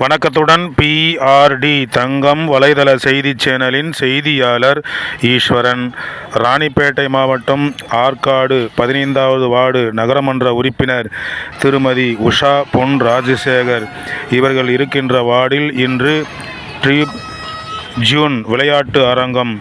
வணக்கத்துடன் பிஆர்டி தங்கம் வலைதள செய்தி சேனலின் செய்தியாளர் ஈஸ்வரன். ராணிப்பேட்டை மாவட்டம் ஆற்காடு பதினைந்தாவது வார்டு நகரமன்ற உறுப்பினர் திருமதி உஷா பொன் ராஜசேகர். இவர்கள் இருக்கின்ற வார்டில் இன்று ட்ரீப் ஜூன் விளையாட்டு அரங்கம்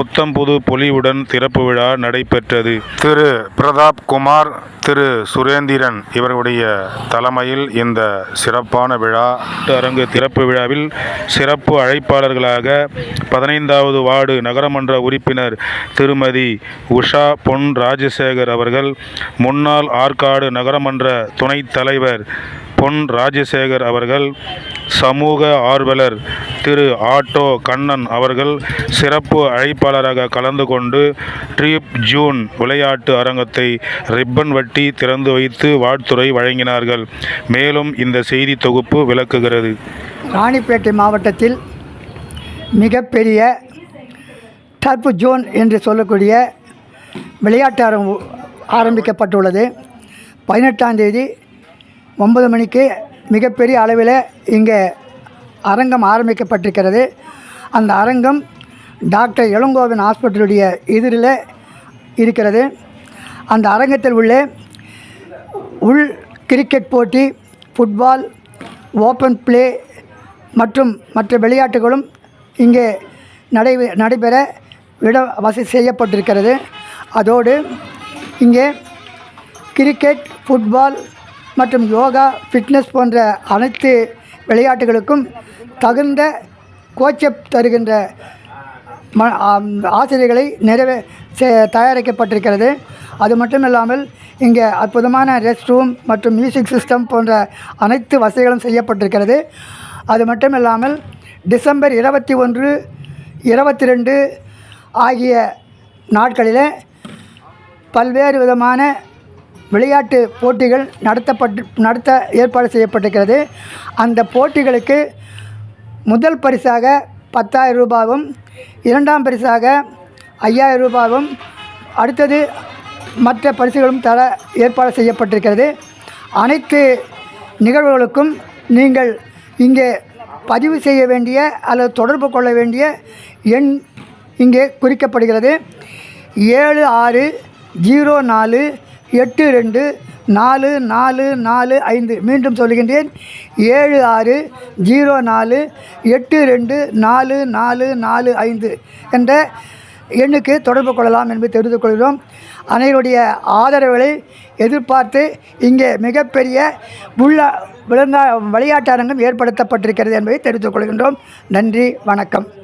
புத்தம்புது பொலிவுடன் திறப்பு விழா நடைபெற்றது. திரு பிரதாப் குமார் திரு சுரேந்திரன் இவர்களுடைய தலைமையில் இந்த சிறப்பான விழா அரங்கு திறப்பு விழாவில் சிறப்பு அழைப்பாளர்களாக பதினைந்தாவது வார்டு நகரமன்ற உறுப்பினர் திருமதி உஷா பொன் ராஜசேகர் அவர்கள் முன்னாள் ஆற்காடு நகரமன்ற துணைத் தலைவர் பொன் ராஜசேகர் அவர்கள் சமூக ஆர்வலர் திரு ஆட்டோ கண்ணன் அவர்கள் சிறப்பு அழைப்பாளராக கலந்து கொண்டு ட்ரீப் ஜூன் விளையாட்டு அரங்கத்தை ரிப்பன் வட்டி திறந்து வைத்து வாழ்த்துறை வழங்கினார்கள். மேலும் இந்த செய்தி தொகுப்பு விளக்குகிறது. ராணிப்பேட்டை மாவட்டத்தில் மிகப்பெரிய டர்ப்பு ஜோன் என்று சொல்லக்கூடிய விளையாட்டு அரங்கு ஆரம்பிக்கப்பட்டுள்ளது. பதினெட்டாம் தேதி ஒன்பது மணிக்கு மிகப்பெரிய அளவில் இங்கே அரங்கம் ஆரம்பிக்கப்பட்டிருக்கிறது. அந்த அரங்கம் டாக்டர் இளங்கோவன் ஹாஸ்பிட்டலுடைய எதிரில் இருக்கிறது. அந்த அரங்கத்தில் உள்ள உள் கிரிக்கெட் போட்டி ஃபுட்பால் ஓப்பன் ப்ளே மற்றும் மற்ற விளையாட்டுகளும் இங்கே நடை நடைபெற விட வசதி செய்யப்பட்டிருக்கிறது. அதோடு இங்கே கிரிக்கெட் ஃபுட்பால் மற்றும் யோகா ஃபிட்னஸ் போன்ற அனைத்து விளையாட்டுகளுக்கும் தகுந்த கோச்சப் தருகின்ற ம ஆசிரியர்களை நிறைவே செ- தயாரிக்கப்பட்டிருக்கிறது. அது மட்டும் இல்லாமல் இங்கே அற்புதமான ரெஸ்ட் ரூம் மற்றும் மியூசிக் சிஸ்டம் போன்ற அனைத்து வசதிகளும் செய்யப்பட்டிருக்கிறது. அது மட்டும் இல்லாமல் டிசம்பர் இருபத்தி ஒன்று இருபத்தி ரெண்டு ஆகிய நாட்களில் பல்வேறு விதமான விளையாட்டு போட்டிகள் நடத்தப்பட்டு நடத்த ஏற்பாடு செய்யப்பட்டிருக்கிறது. அந்த போட்டிகளுக்கு முதல் பரிசாக பத்தாயிரம் ரூபாவும் இரண்டாம் பரிசாக ஐயாயிரம் ரூபாவும் அடுத்தது மற்ற பரிசுகளும் தர ஏற்பாடு செய்யப்பட்டிருக்கிறது. அனைத்து நிகழ்வுகளுக்கும் நீங்கள் இங்கே பதிவு செய்ய வேண்டிய அல்லது தொடர்பு கொள்ள வேண்டிய எண் இங்கே குறிக்கப்படுகிறது. ஏழு ஆறு ஜீரோ நாலு எட்டு ரெண்டு நாலு நாலு நாலு ஐந்து. மீண்டும் சொல்லுகின்றேன். ஏழு ஆறு ஜீரோ நாலு எட்டு ரெண்டு நாலு நாலு நாலு ஐந்து என்ற எண்ணுக்கு தொடர்பு கொள்ளலாம் என்பதை தெரிந்து கொள்கிறோம். அனைவருடைய ஆதரவுகளை எதிர்பார்த்து இங்கே மிகப்பெரிய உள்ள விளங்கா விளையாட்டு அரங்கம் ஏற்படுத்தப்பட்டிருக்கிறது என்பதை தெரிந்து கொள்கின்றோம். நன்றி வணக்கம்.